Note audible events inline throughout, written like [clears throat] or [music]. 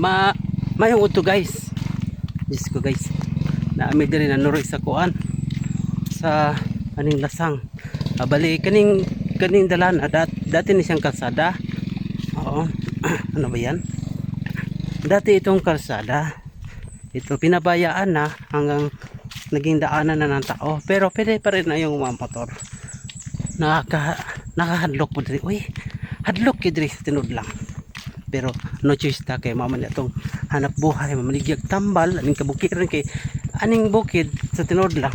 ma mayong uto guys. Diyos ko guys. Naami din na nuri sa kuan sa aning lasang. Ah, bali kaning kaning dalan ah, dat, dati ni siyang kalsada. Oo. [clears throat] Ano ba yan? Dati itong kalsada ito pinabayaan na hanggang naging daanan na ng tao. Pero pwede pa rin na yung mga motor. Nakaka nakahadlok po diri uy hadlok sa tinud lang pero no choice ta kay mama niya tong hanap buhay mamaligyag tambal aning kabukiran kay aning bukid sa tinud lang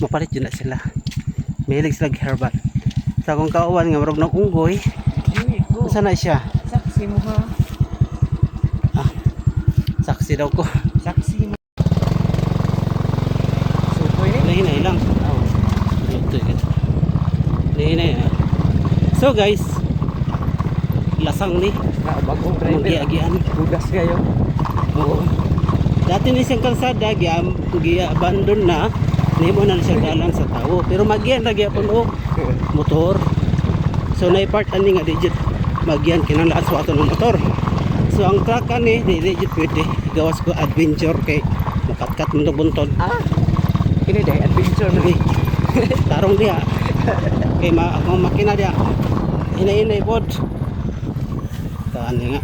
mapalit yun na sila mahilig sila herbal sa akong kauwan nga marog ng unggoy saan na siya Saksi mo ha. saksi daw ko Saksi mo. So, pwede? Lahinay lang. Oh. Ito, ito. Lahinay. ah. So guys, lasang ni. Na, bagong driver. Magiagian. Bugas kayo. Oo. Dati ni siyang kalsada, giam- gi-abandon na. Nimo na siya dalan sa tao. Pero magian na gyapon og motor. So na part ani nga digit magian kinang lahat sa ato ng motor. So ang truck ani di digit pwede gawas ko adventure kay makatkat mo to buntod. Ah, ini deh adventure na. Tarong dia. [laughs] Kay ma akong makina dia. Inay-inay pod. Taan nga.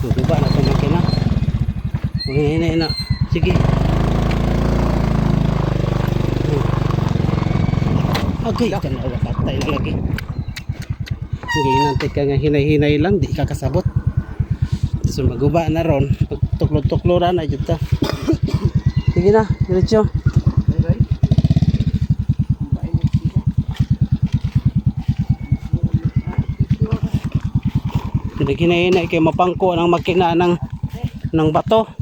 Susuba na sa makina. Inay-inay na. Sige. Okay, tanawa katay na lagi. Hindi nantay ka nga hinay-hinay lang, di ka kasabot. So maguba na ron. Tuklo-tuklo na ta. [coughs] Sige na, diretso. Pinaghinahinay kay mapangko ng makina ng ng bato.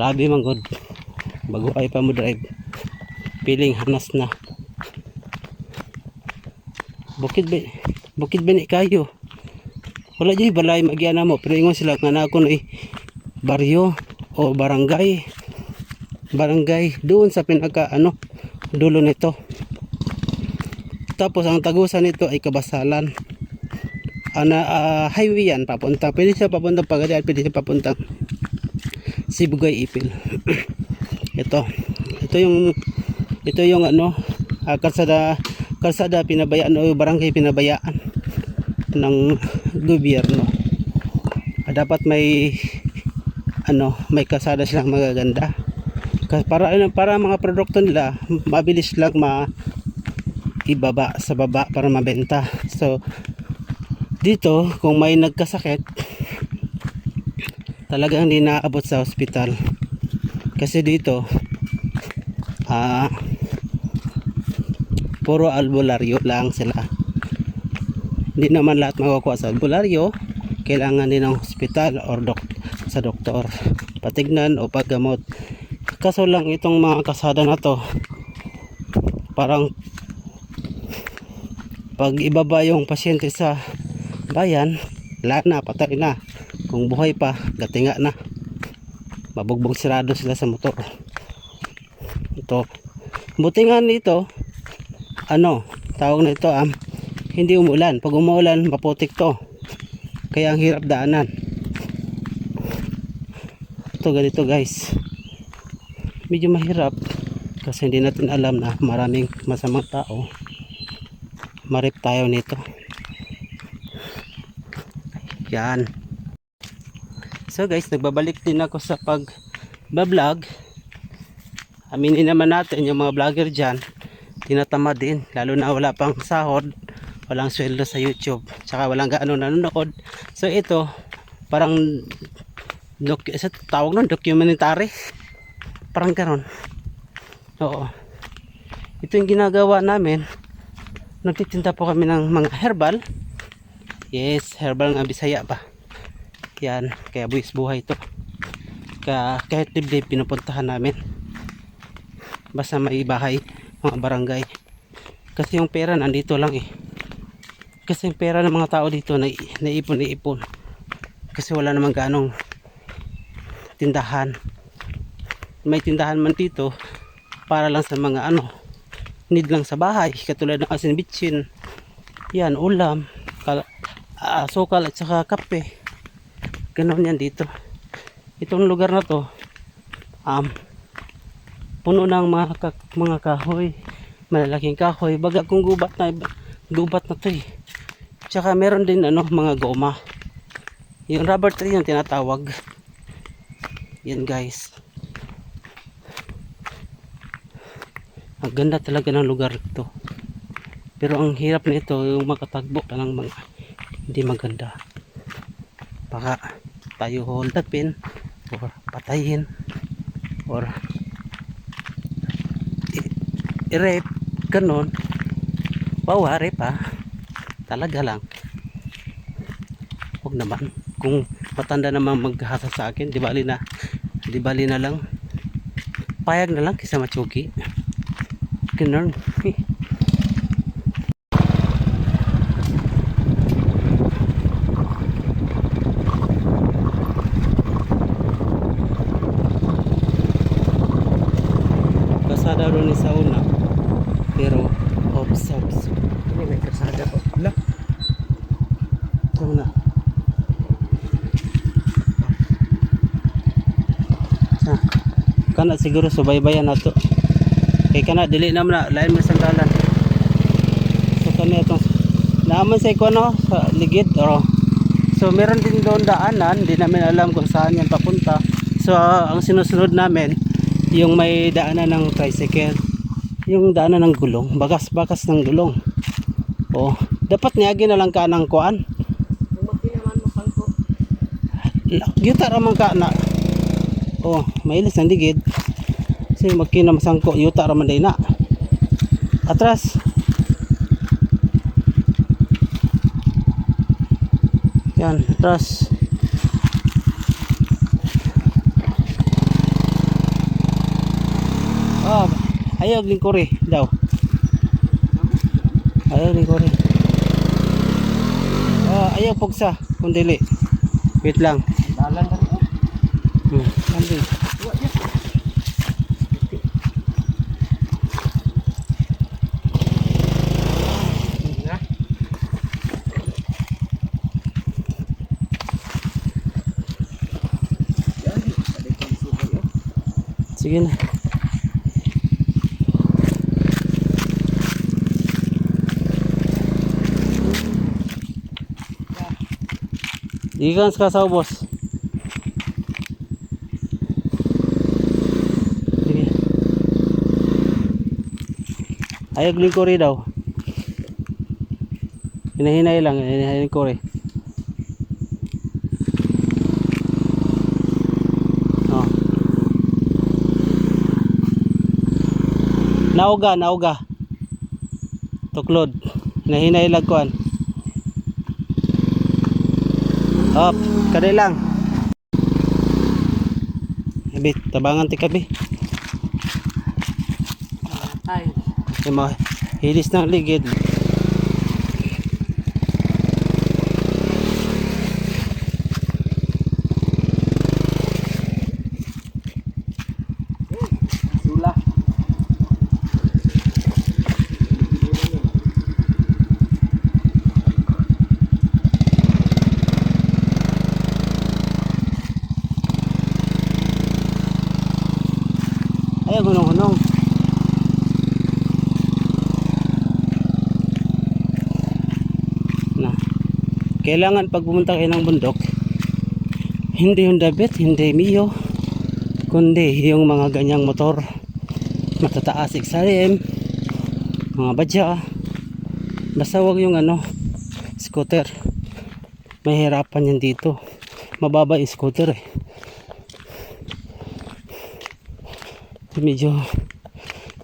Palabi man good. Bago ay pa mo drive. Piling hanas na. Bukid ba bukid ba ni kayo? Wala dyan balay magyana mo pero ingon sila nga na ako na baryo o barangay barangay doon sa pinaka ano dulo nito tapos ang tagusan nito ay kabasalan ana ah, highway yan papunta pwede siya papunta Pagadian pwede siya papunta Sibugay Ipil. Ito. Ito yung ito yung ano ah, kalsada kalsada pinabayaan o barangay pinabayaan ng gobyerno. Ah, dapat may ano may kalsada silang magaganda. Para ano, para mga produkto nila mabilis lang ma ibaba sa baba para mabenta. So dito kung may nagkasakit talagang hindi naabot sa ospital kasi dito ah puro albularyo lang sila. Hindi naman lahat makukuha sa albularyo. Kailangan din ng hospital or dok sa doktor. Patignan o paggamot. Kaso lang itong mga kasada na to parang pag ibaba yung pasyente sa bayan wala na patay na kung buhay pa gatinga na. Mabugbog sirado sila sa motor. Ito. Buti nga nito ano tawag na ito am hindi umulan pag umulan maputik to. Kaya ang hirap daanan. Ito ganito guys. Medyo mahirap kasi hindi natin alam na maraming masamang tao. Marip tayo nito. Yan so guys nagbabalik din ako sa pag vlog aminin naman natin yung mga vlogger dyan tinatama din lalo na wala pang sahod walang sweldo sa youtube tsaka walang gaano nanonood so ito parang doc, sa tawag nun documentary? Parang ganon. Oo. Ito yung ginagawa namin. Nagtitinda po kami ng mga herbal. Yes herbal nga bisaya pa yan kaya buwis buhay to. Kaya kahit dibdib pinupuntahan namin. Basta may bahay mga barangay. Kasi yung pera nandito lang eh. Kasi yung pera ng mga tao dito na naipon naipon kasi wala namang ganong tindahan. May tindahan man dito para lang sa mga ano need lang sa bahay. Katulad ng asin bitchin yan ulam kal sukal at saka kape ganun yan dito. Itong lugar na to um, puno ng mga, ka- mga kahoy. Malalaking kahoy. Baga kung gubat na gubat na to eh. Tsaka meron din ano mga goma. Yung rubber tree yung tinatawag. Yan guys. Ang ganda talaga ng lugar ito pero ang hirap nito yung makatagbo ka ng mga hindi maganda. Baka tayo hold upin or patayin or i-rape ganon pawari pa. Talaga lang. Huwag naman. Kung matanda naman maghasa sa akin di bali na di bali na lang. Payag na lang kaysa matsuki. Ganon eh. Kasada ron ni sa una pero obs obs Hindi, may kasada ko. Wala. sa una sa kana siguro subaybayan na to. Kay kana dili naman na lain mo sa dalan so kana itong naaman sa ikono sa ligid or so meron din doon daanan di namin alam kung saan yan papunta. So ang sinusunod namin yung may daanan ng tricycle. Yung daanan ng gulong bakas-bakas ng gulong. Oh dapat niyagi na lang ka ng kuan. Yuta raman ka na. Oh, mailis ang digid. Kasi magkina masangko, yuta raman day na. Atras. Yan, atras. Oh, ayaw lingkuri daw. Ayaw lingkuri. Oh, ayaw pugsa, kundili. Wait lang. Dalan. Hmm. Andi. Na. Yan, balik ang sukay, oh. Sige na. Ikan sa kasaw, boss. Sige. Ayag lingkuri daw. Hinahinay lang, hinahinay lingkuri. Oh. Nauga, nauga. Tuklod. Hinahinay lang kuan. Up, kadai lang. Abi, tabangan ti kabi. Ay, Yung mga hilis ng ligid. sula. Ay, Kailangan pag pumunta kayo ng bundok, hindi yung dabit, hindi Mio, kundi yung mga ganyang motor. Matataas XRM, mga badya. Basta wag yung ano, scooter. Mahirapan yan dito. Mababa yung scooter eh. medyo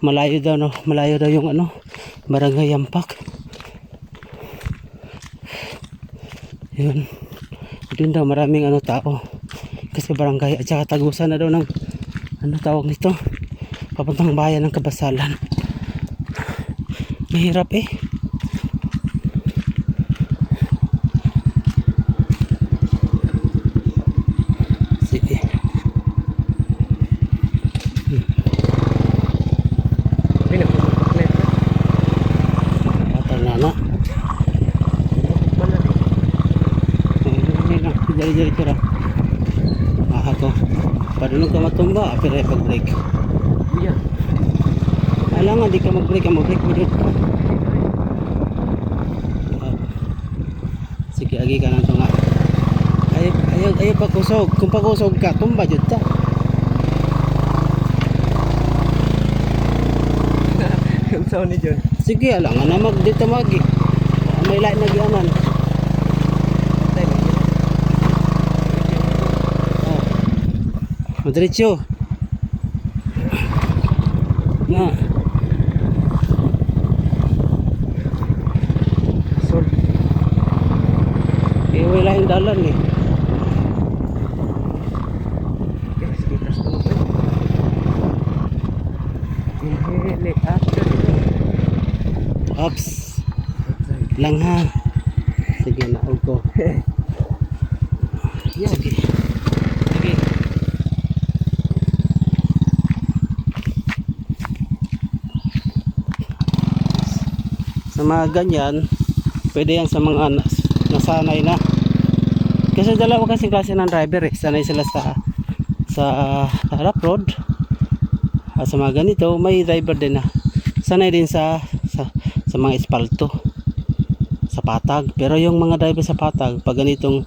malayo daw no malayo daw yung ano barangay Yampak yun. Doon daw maraming ano tao. Kasi barangay at saka tagusan na daw ng ano tawag nito? Papuntang bayan ng kabasalan. Mahirap eh sige Hindi, nagpupuklet. Diri diri tira. Ah ako. Matumba, pero pag break. Iya. Alangan di ka mag-break, ang mag-break mo dito. Ah. Sige, agi ka nang tunga. Ayaw, ayaw, ayaw pa kusog. Kung pa kusog ka, tumba dyan ta. [laughs] Ang sound ni John. Sige, alangan na mag dito magi. May lain na gianan. Tayo lang yun. Oh. Madiretso. Na. Sol. Eh, wala yung dalan eh. Yes, kita sa tulog eh. After. Ups. Lang ha. Sige, naog ko. Yan. Sige. Sige. Sa mga ganyan, pwede yan sa mga nas- nasanay na. Kasi dalawa kasi klase ng driver eh. Sanay sila sa sa rough road. At sa mga ganito, may driver din na sanay din sa sa, sa mga espalto sa patag. Pero yung mga driver sa patag, pag ganitong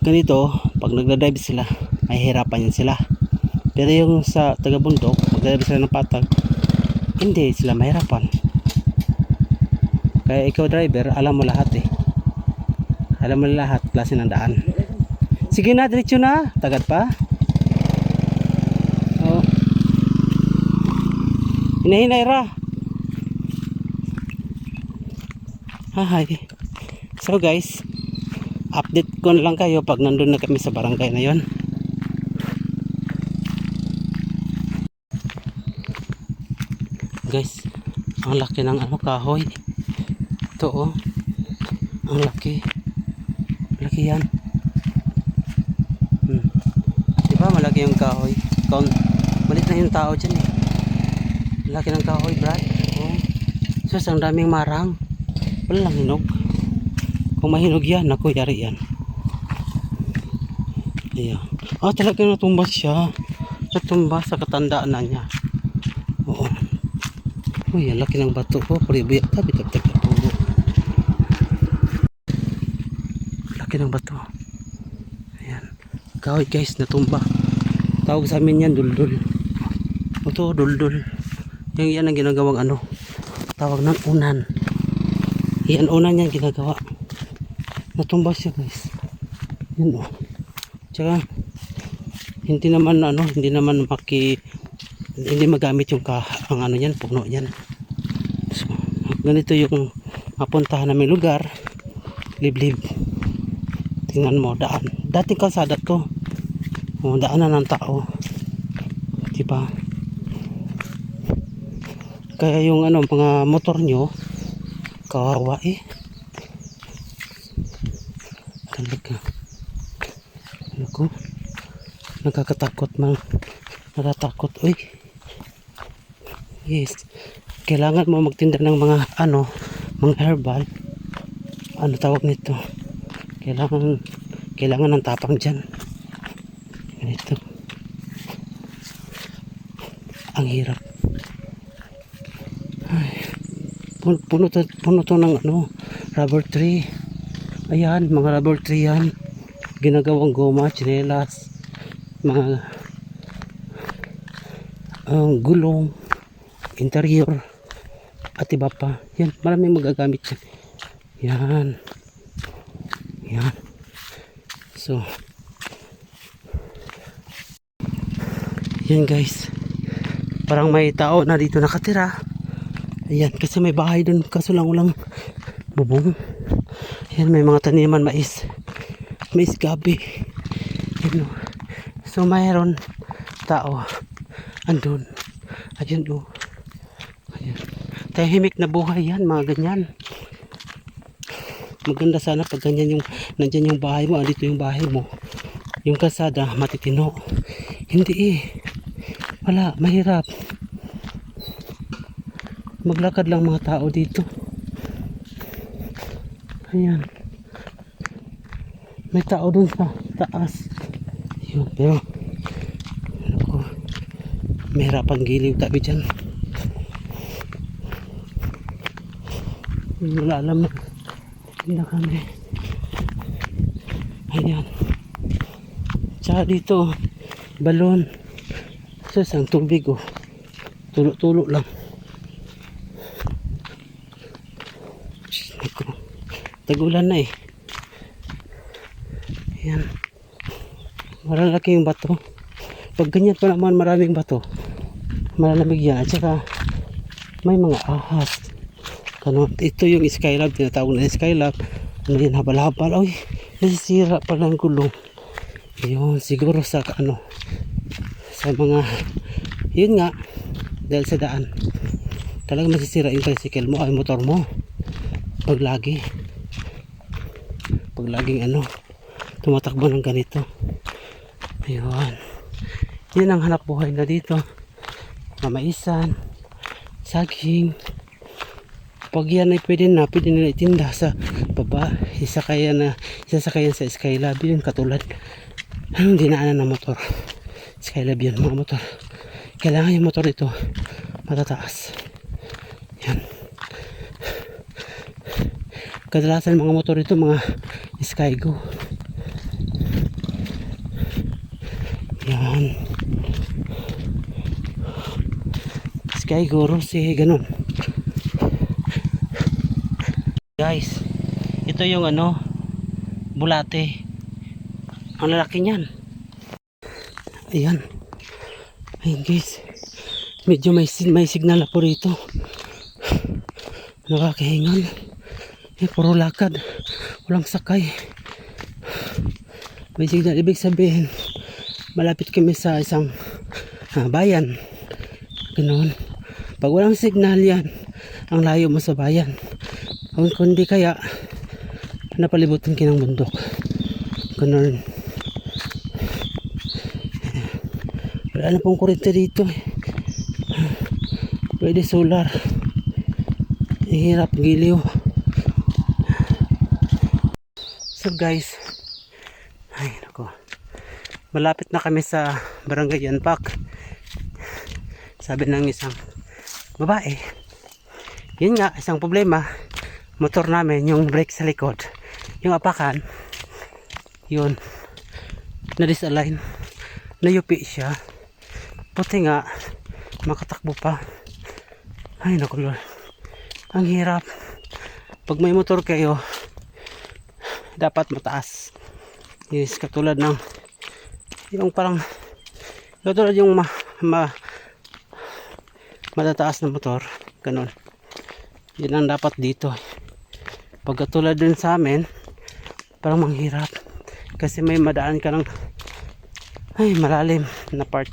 ganito, pag nagda-drive sila, may hirapan yan sila. Pero yung sa taga bundok, magdadrive sila ng patag, hindi sila mahirapan. Kaya ikaw driver, alam mo lahat eh. Alam mo lahat, klase ng daan. Sige na, diretso na. Tagad pa. Oh. Hinahinay ra. Hi. So guys, update ko na lang kayo pag nandun na kami sa barangay na yon. Guys, ang laki ng ano kahoy. Ito oh. Ang laki. Laki yan. Hmm. Di ba malaki yung kahoy? Kaun malit na yung tao dyan eh. Laki ng kahoy, Brad. Oh. Sus, ang daming marang. Wala lang hinog. Kung mahinog yan, naku, yari yan. Ayan. Ah, talaga natumba siya. Natumba sa katandaan na niya. Oo. Uy, ang laki ng bato ko. Puribuyak ka, bitag-tag na puro. Laki ng bato. Ayan. Kahoy guys, natumba. Tawag sa amin yan, duldul. Ito, duldul. Yung yan ang ginagawang ano. Tawag ng unan. Yan, unan yan ginagawa. Natumba siya guys. Yan o. Tsaka, hindi naman ano, hindi naman maki hindi magamit yung ka, ang ano yan, puno yan. So, ganito yung mapuntahan namin lugar. Liblib. Tingnan mo, daan. Dating kalsada to. O, daanan ng tao. Diba? Kaya yung ano, mga motor nyo, kawawa eh. Talaga. Ko? Nakakatakot man. Natatakot. Uy. Yes. Kailangan mo magtinda ng mga ano, mga herbal. Ano tawag nito? Kailangan kailangan ng tapang diyan. Ganito. Ang hirap. Ay. Puno, to, puno to ng ano, rubber tree. Ayan, mga rubber tree yan. Ginagawang goma, chinelas, mga ang gulong, interior, at iba pa. Yan, maraming magagamit. Yan. Yan. So, yan guys. Parang may tao na dito nakatira. Ayan, kasi may bahay dun. Kaso lang walang bubong. Ayan, may mga taniman mais. Mais gabi. Ayan, oh. So, mayroon tao. Andun. Ayun, oh. Ayan. Tahimik na buhay yan, mga ganyan. Maganda sana pag ganyan yung, nandyan yung bahay mo, andito yung bahay mo. Yung kalsada, matitino. Hindi eh. Wala, mahirap. Maglakad lang mga tao dito. Ayan. May tao dun sa taas. Yun, pero ako, mahirap ang giliw tabi dyan. Wala alam na. Hindi na kami. Ayan. Tsaka dito, balon. Sa isang tubig oh. Tulo-tulo lang. Tagulan na eh. Ayan. Malalaki yung bato. Pag ganyan pa naman maraming bato, malalamig yan. At saka, may mga ahas. Ganun. Ito yung skylab, tinatawag na skylab. Ano yan, habal-habal. Ay, nasisira pala ang gulong. Yun, siguro sa ano, sa mga, yun nga, dahil sa daan. Talagang masisira yung tricycle mo, ay motor mo. Pag lagi. Pag laging ano, tumatakbo ng ganito. Ayun. Yan ang hanap buhay na dito. Mamaisan, saging, pag yan ay pwede na, pwede nila itinda sa baba. Isa kaya na, isa sa kaya sa Skylab yun, katulad. Anong dinaanan ng motor? Skylab yun, mga motor. Kailangan yung motor ito matataas. Yan. Kadalasan mga motor ito, mga Skygo. Yan. Skygo, Rose, ganun. Guys, ito yung ano, bulate. Ang lalaki niyan. Ayan. Ayan guys. Medyo may, may signal na po rito. Nakakahingal. Eh, puro lakad. Walang sakay. May signal. Ibig sabihin, malapit kami sa isang ah, bayan. Ganoon. Pag walang signal yan, ang layo mo sa bayan. Kung kundi kaya, napalibutan ka ng bundok. Ganun. Wala na pong kurente dito. eh. Pwede solar. Hirap giliw. So guys, ay nako. Malapit na kami sa Barangay Yanpak. Sabi ng isang babae, yun nga, isang problema, motor namin, yung brake sa likod, yung apakan, yun, na-disalign, nayupi siya, buti nga, makatakbo pa. Ay, naku Lord. Ang hirap. Pag may motor kayo, dapat mataas. Yes, katulad ng, yung parang, katulad yung ma, ma, matataas na motor, ganun. Yan ang dapat dito. Pag katulad dun sa amin, parang manghirap. Kasi may madaan ka ng ay malalim na part.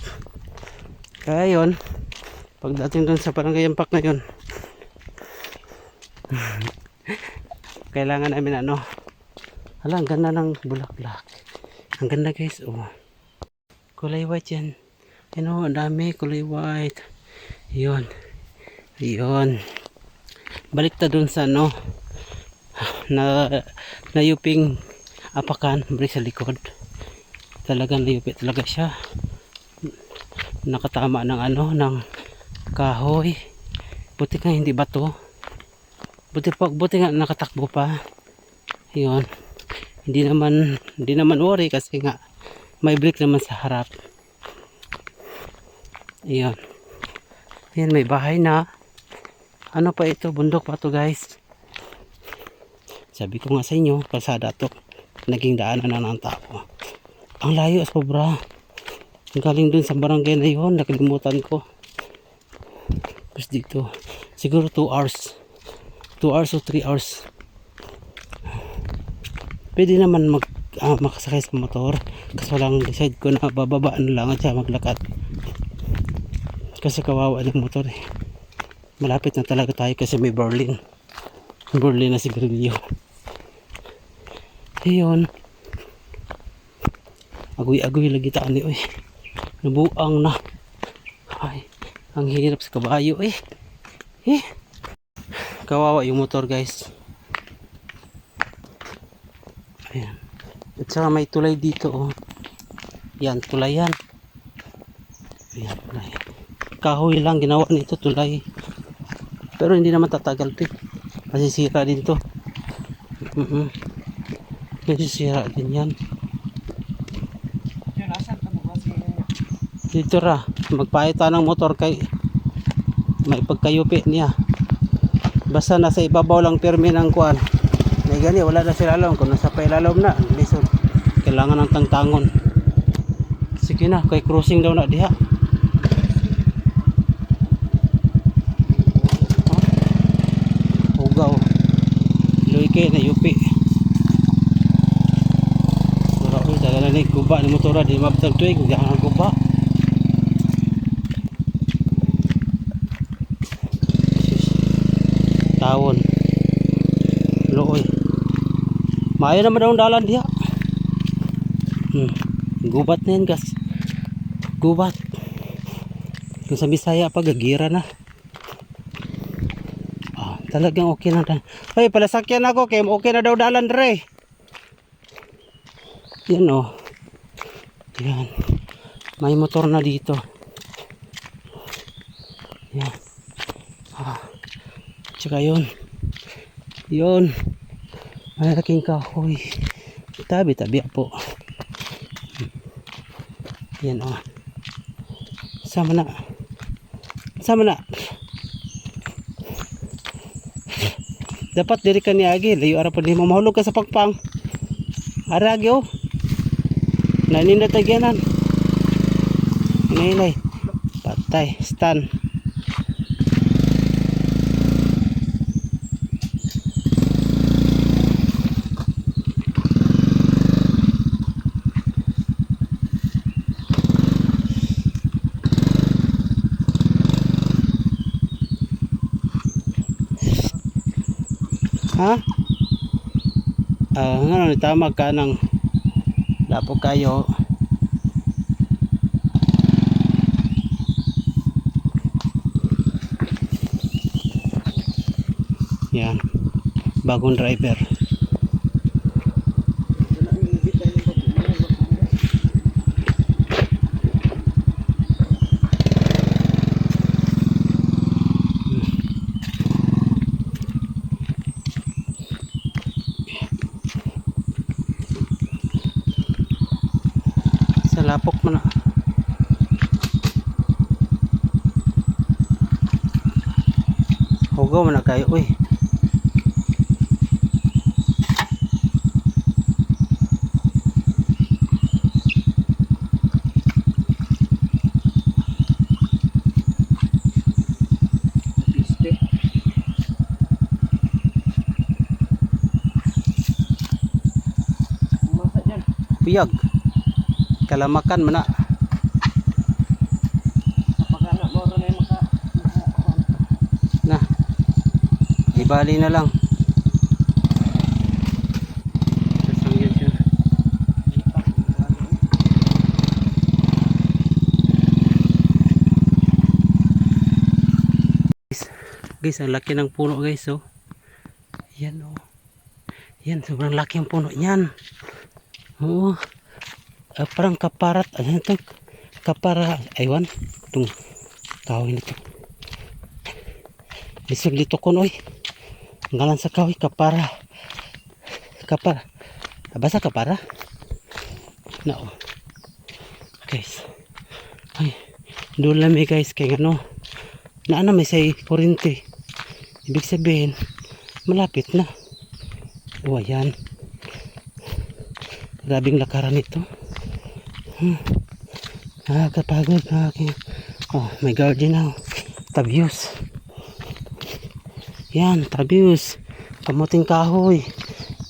Kaya yun, pagdating dun sa barangay Ampak na yun, [laughs] kailangan namin ano, hala, ang ganda ng bulaklak. Ang ganda guys, oh. Kulay white yan. Ano, ang dami, kulay white. Yun. Yun. Balik ta dun sa ano, na nayuping apakan, balik sa likod. Talagang nayupi talaga siya. Nakatama ng ano, ng kahoy. Buti nga hindi bato. Buti pa, buti nga nakatakbo pa. Yun. Hindi naman, hindi naman worry kasi nga may brake naman sa harap. Ayun. Ayan, may bahay na. Ano pa ito? Bundok pa to guys. Sabi ko nga sa inyo, kalsada to. Naging daanan na ng tao. Ang layo, sobra. Galing dun sa barangay na yun, nakalimutan ko. Tapos dito, siguro 2 hours. 2 hours o 3 hours. Pwede naman mag, ah, makasakay sa motor. Kasi walang decide ko na bababaan lang at siya maglakad. Kasi kawawa ng motor eh. Malapit na talaga tayo kasi may Berlin. Berlin na si Grillo. Ayun. Agoy-agoy lagi taan ni oy. Nabuang na. Ay, ang hirap sa kabayo eh. Eh. Kawawa yung motor guys. Ayan. At saka may tulay dito oh. Yan, tulay yan. Yan, tulay. Kahoy lang ginawa nito, tulay. Pero hindi naman tatagal to eh. Masisira din to. Mm -mm. Masisira din yan. Dito ra, magpahita ng motor kay may pagkayupi niya. Basta nasa ibabaw lang permi ng kuan. May gani, wala na sila alam kung nasa pailalom na. Lisod. Kailangan ng tangtangon. Sige na, kay crossing daw na diha. Ugaw. Luy kay na yupi. Sura ko, dala na ni motora di mabtag tuig, di ang guba. Tawon. Looy. Maayo naman daw dalan diha. Hmm. Gubat na yan, gas. Gubat. Kung sa Bisaya pa, gagira na. Ah, talagang okay na. Ay, palasakyan ako, kay okay na daw dalan dre. Yan oh. Yan. May motor na dito. Yan. Ah. Tsaka yun. Yun. Malaking kahoy. Tabi-tabi po. Yan oh. Sama na. Sama na. Dapat diri ka ni Agi. Layo ara pa di mo mahulog ka sa pagpang. Ara Agi oh. Naninda tagyanan. Inailay. Patay. Stun. Ha? Ah, ano ni tama ka ng lapo kayo. Yan. Bagong driver. Sa lapok mo na. Hugaw mo na kayo. Uy. Piste. Masa dyan. Piyag. Kalamakan mo na. Kapag anak mo rin ay maka... maka Na. Ibali na lang. Guys, ang laki ng puno guys, oh. Yan, oh. Yan, sobrang laki ang puno niyan. Oo. Ah, parang kaparat. Ano ito? Kapara. Aywan. Itong na ito. Lisag dito kon, oy. Ang ngalan sa kahoy, kapara. Kapara. Ah, Basta kapara? No. Guys. Ay. Doon lang may guys. Kaya ano. Na ano may say kurente. Ibig sabihin, malapit na. O ayan. Grabing lakaran ito. Hmm. Nakakapagod na aking... Oh, may garden now. Tabius. Yan, tabius. Kamuting kahoy.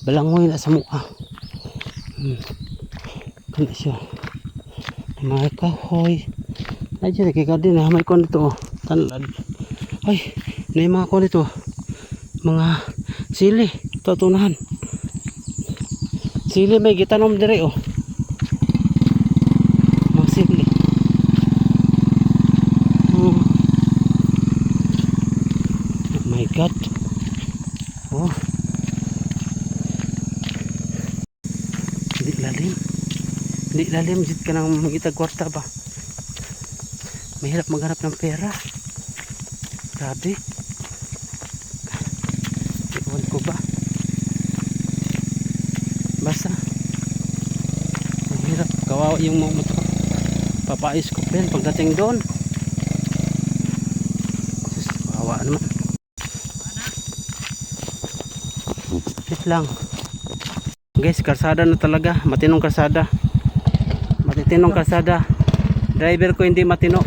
Balangoy na sa mukha. Hmm. Kanda siya. Mga kahoy. Ay, dyan, kay garden na. May kon dito. oh. Tanlad. Ay, may mga kon dito. Mga sili. Tutunahan. Sili may gitanom dire oh. Mga sili. Oh. oh my god. Oh. Hindi Hindi lalim, jud ka nang mangitag kwarta ba? Mahirap maghanap ng pera. Grabe. Iwan ko ba? Basta. Kawawa yung mga. Papayos ko pa yan pagdating doon. Kawawa naman. Wait lang. Guys, kalsada na talaga. Matinong kalsada. Matitinong kalsada. Driver ko hindi matino.